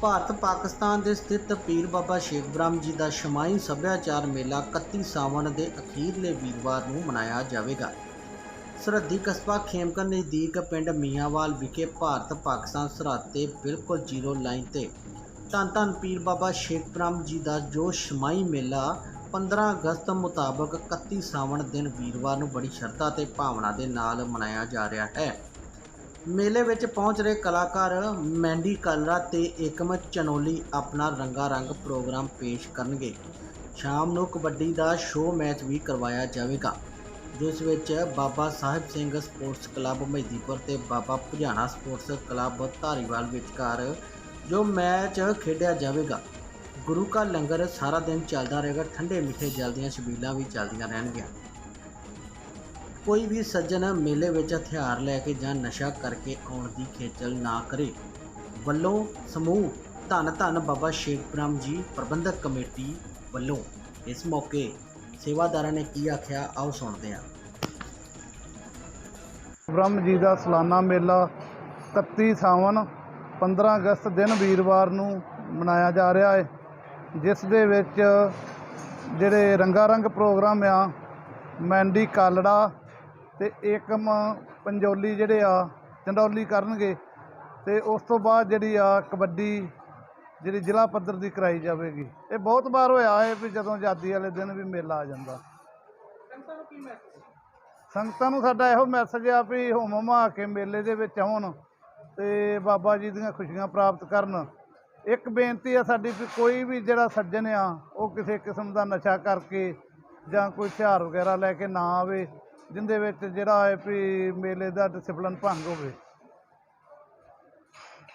ਭਾਰਤ ਪਾਕਿਸਤਾਨ ਦੇ ਸਥਿਤ ਪੀਰ ਬਾਬਾ ਸ਼ੇਖ ਬ੍ਰਹਮ ਜੀ ਦਾ ਸ਼ਮਾਈ ਸੱਭਿਆਚਾਰ ਮੇਲਾ 31 ਸਾਵਣ ਦੇ ਅਖੀਰਲੇ ਵੀਰਵਾਰ ਨੂੰ ਮਨਾਇਆ ਜਾਵੇਗਾ। ਸਰਹੱਦੀ ਕਸਬਾ ਖੇਮਕਰ ਨਜ਼ਦੀਕ ਪਿੰਡ ਮੀਆਂਵਾਲ ਵਿਖੇ ਭਾਰਤ ਪਾਕਿਸਤਾਨ ਸਰਹੱਦ ਤੇ ਬਿਲਕੁਲ ਜ਼ੀਰੋ ਲਾਈਨ ਤੇ ਧੰਨ ਧੰਨ ਪੀਰ ਬਾਬਾ ਸ਼ੇਖ ਬ੍ਰਹਮ ਜੀ ਦਾ ਜੋ ਸ਼ਮਾਈ ਮੇਲਾ 15 ਅਗਸਤ ਮੁਤਾਬਕ 31 ਸਾਵਣ ਦਿਨ ਵੀਰਵਾਰ ਨੂੰ ਬੜੀ ਸ਼ਰਧਾ ਤੇ ਭਾਵਨਾ ਦੇ ਨਾਲ ਮਨਾਇਆ ਜਾ ਰਿਹਾ ਹੈ। ਮੇਲੇ ਵਿੱਚ ਪਹੁੰਚ ਰਹੇ ਕਲਾਕਾਰ ਮੈਂਡੀ ਕਲਰਾ ਤੇ ਏਕਮ ਚਨੋਲੀ ਆਪਣਾ ਰੰਗਾ ਰੰਗ ਪ੍ਰੋਗਰਾਮ ਪੇਸ਼ ਕਰਨਗੇ। ਸ਼ਾਮ ਨੂੰ ਕਬੱਡੀ ਦਾ ਸ਼ੋਅ ਮੈਚ ਵੀ ਕਰਵਾਇਆ ਜਾਵੇਗਾ, ਜਿਸ ਵਿੱਚ ਬਾਬਾ ਸਾਹਿਬ ਸਿੰਘ ਸਪੋਰਟਸ ਕਲੱਬ ਮਹਿਦੀਪੁਰ ਤੇ ਬਾਬਾ ਭੁਜਾਣਾ ਸਪੋਰਟਸ ਕਲੱਬ ਧਾਰੀਵਾਲ ਵਿਚਕਾਰ ਜੋ ਮੈਚ ਖੇਡਿਆ ਜਾਵੇਗਾ। ਗੁਰੂ ਕਾ ਲੰਗਰ ਸਾਰਾ ਦਿਨ ਚੱਲਦਾ ਰਹੇਗਾ ਠੰਡੇ ਮਿੱਠੇ ਜਲ ਦੀਆਂ ਛਬੀਲਾਂ ਵੀ ਚੱਲਦੀਆਂ ਰਹਿਣਗੀਆਂ। ਕੋਈ ਵੀ ਸੱਜਣ ਮੇਲੇ ਵਿੱਚ ਹਥਿਆਰ ਲੈ ਕੇ ਜਾਂ ਨਸ਼ਾ ਕਰਕੇ ਆਉਣ ਦੀ ਖੇਚਲ ਨਾ ਕਰੇ। ਵੱਲੋਂ ਸਮੂਹ ਧੰਨ ਧੰਨ ਬਾਬਾ ਸ਼ੇਖ ਬ੍ਰਹਮ ਜੀ ਪ੍ਰਬੰਧਕ ਕਮੇਟੀ ਵੱਲੋਂ ਇਸ ਮੌਕੇ ਸੇਵਾਦਾਰਾਂ ਨੇ ਕੀ ਆਖਿਆ, ਆਓ ਸੁਣਦੇ ਹਾਂ। ਬ੍ਰਹਮ ਜੀ ਦਾ ਸਾਲਾਨਾ ਮੇਲਾ 31 ਸਾਵਣ 15 ਅਗਸਤ ਦਿਨ ਵੀਰਵਾਰ ਨੂੰ ਮਨਾਇਆ ਜਾ ਰਿਹਾ ਹੈ, ਜਿਸ ਦੇ ਵਿੱਚ ਜਿਹੜੇ ਰੰਗਾਰੰਗ ਪ੍ਰੋਗਰਾਮ ਆ ਮੈਂਡੀ ਕਾਲੜਾ ਤੇ ਏਕਮ ਪੰਜੋਲੀ ਜਿਹੜੇ ਆ, ਚੰਡੌਲੀ ਕਰਨਗੇ ਤੇ ਉਸ ਤੋਂ ਬਾਅਦ ਜਿਹੜੀ ਆ ਕਬੱਡੀ ਜਿਹੜੀ ਜ਼ਿਲ੍ਹਾ ਪੱਧਰ ਦੀ ਕਰਾਈ ਜਾਵੇਗੀ। ਇਹ ਬਹੁਤ ਵਾਰ ਹੋਇਆ ਹੈ ਵੀ ਜਦੋਂ ਆਜ਼ਾਦੀ ਵਾਲੇ ਦਿਨ ਵੀ ਮੇਲਾ ਆ ਜਾਂਦਾ। ਸੰਗਤਾਂ ਨੂੰ ਸਾਡਾ ਇਹੋ ਮੈਸੇਜ ਆ ਵੀ ਹੁਮ ਹੁਮਾ ਕੇ ਮੇਲੇ ਦੇ ਵਿੱਚ ਆਉਣ ਤੇ ਬਾਬਾ ਜੀ ਦੀਆਂ ਖੁਸ਼ੀਆਂ ਪ੍ਰਾਪਤ ਕਰਨ। ਇੱਕ ਬੇਨਤੀ ਆ ਸਾਡੀ ਵੀ ਕੋਈ ਵੀ ਜਿਹੜਾ ਸੱਜਣ ਆ, ਉਹ ਕਿਸੇ ਕਿਸਮ ਦਾ ਨਸ਼ਾ ਕਰਕੇ ਜਾਂ ਕੋਈ ਹਥਿਆਰ ਵਗੈਰਾ ਲੈ ਕੇ ਨਾ ਆਵੇ। ਜਿੰਦੇ ਵਿੱਚ ਜਿਹੜਾ ਹੈ ਵੀ ਮੇਲੇ ਦਾ ਡਿਸਪਲਨ ਭੰਗ ਹੋਵੇ।